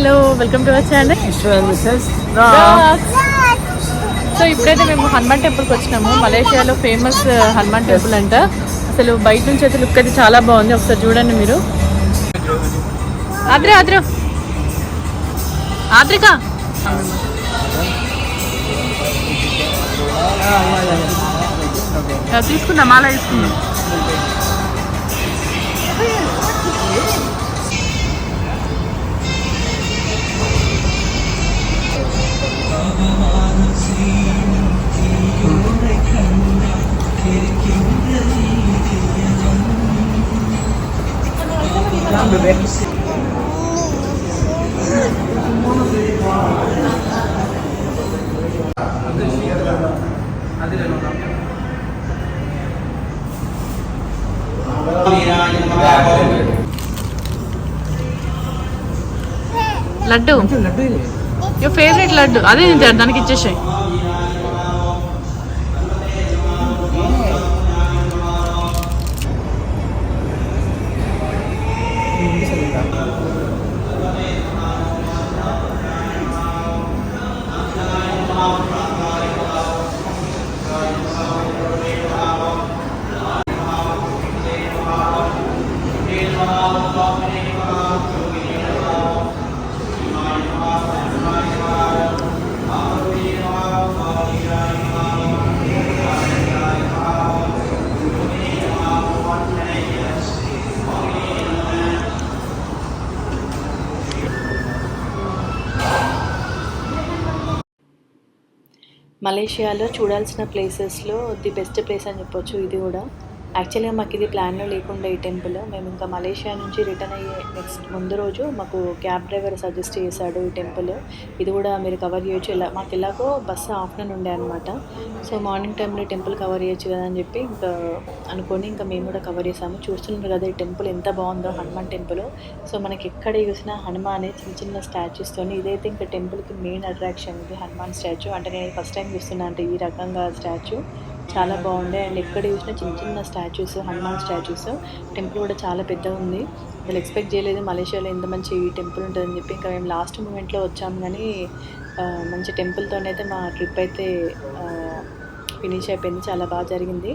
Hello welcome to our channel. So ఇప్పుడైతే మేము హనుమాన్ టెంపుల్కి వచ్చినాము. మలేషియాలో ఫేమస్ హనుమాన్ టెంపుల్ అంట. అసలు బయట నుంచి అయితే లుక్ అయితే చాలా బాగుంది. ఒకసారి చూడండి మీరు. ఆద్రి ఆద్రి. ఆద్రిక. లడ్డు. లడ్డు ఇది యువర్ ఫేవరెట్ లడ్డు. అదే తింటారు దానికి ఇచ్చేసాయి. మలేషియాలో చూడాల్సిన ప్లేసెస్లో ది బెస్ట్ ప్లేస్ అని చెప్పొచ్చు ఇది కూడా. యాక్చువల్గా మాకు ఇది ప్లాన్లో లేకుండా ఈ టెంపుల్ మేము ఇంకా మలేషియా నుంచి రిటర్న్ అయ్యే నెక్స్ట్ ముందు రోజు మాకు క్యాబ్ డ్రైవర్ సజెస్ట్ చేశాడు ఈ టెంపుల్ ఇది కూడా మీరు కవర్ చేయొచ్చు. ఇలా మాకు ఎలాగో బస్సు ఆఫ్టర్నూన్ ఉండే అనమాట సో మార్నింగ్ టైంలో టెంపుల్ కవర్ చేయొచ్చు కదా అని చెప్పి ఇంకా అనుకొని ఇంకా మేము కూడా కవర్ చేసాము చూస్తున్నారు కదా ఈ టెంపుల్ ఎంత బాగుందో హనుమాన్ టెంపుల్ సో మనకి ఎక్కడ చూసినా హనుమాన్ చిన్న చిన్న స్టాచ్యూస్తో ఇదైతే ఇంకా టెంపుల్కి మెయిన్ అట్రాక్షన్ ఇది హనుమాన్ స్టాచ్యూ అంటే నేను ఫస్ట్ టైం చూస్తున్నా అంటే ఈ రకంగా స్టాచ్యూ చాలా బాగుండే. అండ్ ఎక్కడ చూసినా చిన్న చిన్న స్టాచ్యూస్ హనుమాన్ స్టాచ్యూస్. టెంపుల్ కూడా చాలా పెద్దగా ఉంది. అసలు ఎక్స్పెక్ట్ చేయలేదు మలేషియాలో ఇంత మంచి టెంపుల్ ఉంటుందని చెప్పి. ఇంకా మేము లాస్ట్ మూమెంట్లో వచ్చాము కానీ మంచి టెంపుల్తోనైతే మా ట్రిప్ అయితే ఫినిష్ అయిపోయింది. చాలా బాగా జరిగింది.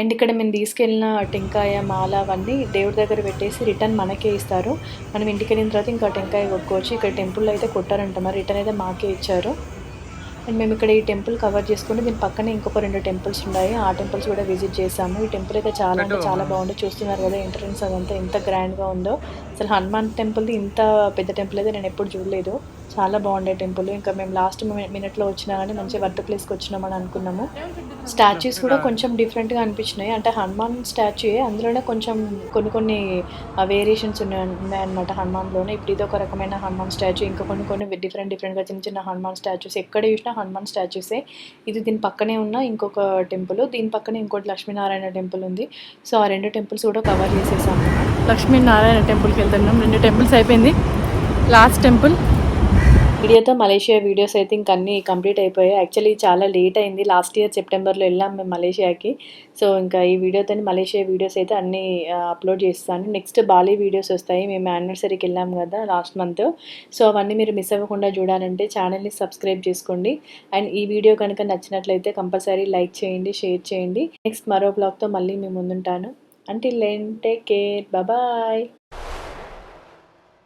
అండ్ ఇక్కడ మేము తీసుకెళ్ళిన టెంకాయ మాల అవన్నీ దేవుడి దగ్గర పెట్టేసి రిటర్న్ మనకే ఇస్తారు. మనం ఇంటికి వెళ్ళిన తర్వాత ఇంకా టెంకాయ కొట్టుకోవచ్చు ఇక్కడ టెంపుల్లో అయితే కొట్టారంట. మరి రిటర్న్ అయితే మాకే ఇచ్చారు. అండ్ మేము ఇక్కడ ఈ టెంపుల్ కవర్ చేసుకుని దీని పక్కనే ఇంకొక రెండు టెంపుల్స్ ఉన్నాయి. ఆ టెంపుల్స్ కూడా విజిట్ చేసాము ఈ టెంపుల్ అయితే చాలా అంటే చాలా బాగుంది. చూస్తున్నారు కదా ఎంట్రన్స్ అదంతా ఎంత గ్రాండ్గా ఉందో. అసలు హనుమాన్ టెంపుల్ది ఇంత పెద్ద టెంపుల్ అయితే నేను ఎప్పుడు చూడలేదు. చాలా బాగుండే టెంపుల్. ఇంకా మేము లాస్ట్ మినిట్లో వచ్చినా కానీ మంచి వర్త్ ప్లేస్కి వచ్చినామని అనుకున్నాము. స్టాచ్యూస్ కూడా కొంచెం డిఫరెంట్గా అనిపించినాయి. అంటే హనుమాన్ స్టాచ్యూ అందులోనే కొంచెం కొన్ని కొన్ని వేరియేషన్స్ ఉన్నాయి ఉన్నాయన్నమాట హనుమాన్లోనే. ఇప్పుడు ఇది ఒక రకమైన హనుమాన్ స్టాచ్యూ ఇంకా కొన్ని కొన్ని డిఫరెంట్ డిఫరెంట్గా చిన్న చిన్న హనుమాన్ స్టాచ్యూస్ ఎక్కడ చూసినా హనుమాన్ స్టాచ్యూసే ఇది దీని పక్కనే ఉన్న ఇంకొక టెంపుల్ దీని పక్కనే ఇంకోటి లక్ష్మీనారాయణ టెంపుల్ ఉంది. సో ఆ రెండు టెంపుల్స్ కూడా కవర్ చేసేసాము. లక్ష్మీనారాయణ టెంపుల్కి వెళ్తున్నాం. రెండు టెంపుల్స్ అయిపోయింది. లాస్ట్ టెంపుల్ వీడియోతో మలేషియా వీడియోస్ అయితే ఇంక అన్నీ కంప్లీట్ అయిపోయాయి. యాక్చువల్లీ చాలా లేట్ అయింది. లాస్ట్ ఇయర్ సెప్టెంబర్లో వెళ్ళాం మేము మలేషియాకి. సో ఇంకా ఈ వీడియోతో మలేషియా వీడియోస్ అయితే అన్నీ అప్లోడ్ చేస్తాను. నెక్స్ట్ బాలీ వీడియోస్ వస్తాయి. మేము యానివర్సరీకి వెళ్ళాం కదా లాస్ట్ మంత్. సో అవన్నీ మీరు మిస్ అవ్వకుండా చూడాలంటే ఛానల్ని సబ్స్క్రైబ్ చేసుకోండి. అండ్ ఈ వీడియో కనుక నచ్చినట్లయితే కంపల్సరీ లైక్ చేయండి షేర్ చేయండి. నెక్స్ట్ మరో బ్లాగ్తో మళ్ళీ మేము ముందుంటాను. అంటే లెన్ టేక్ కేర్ బాయ్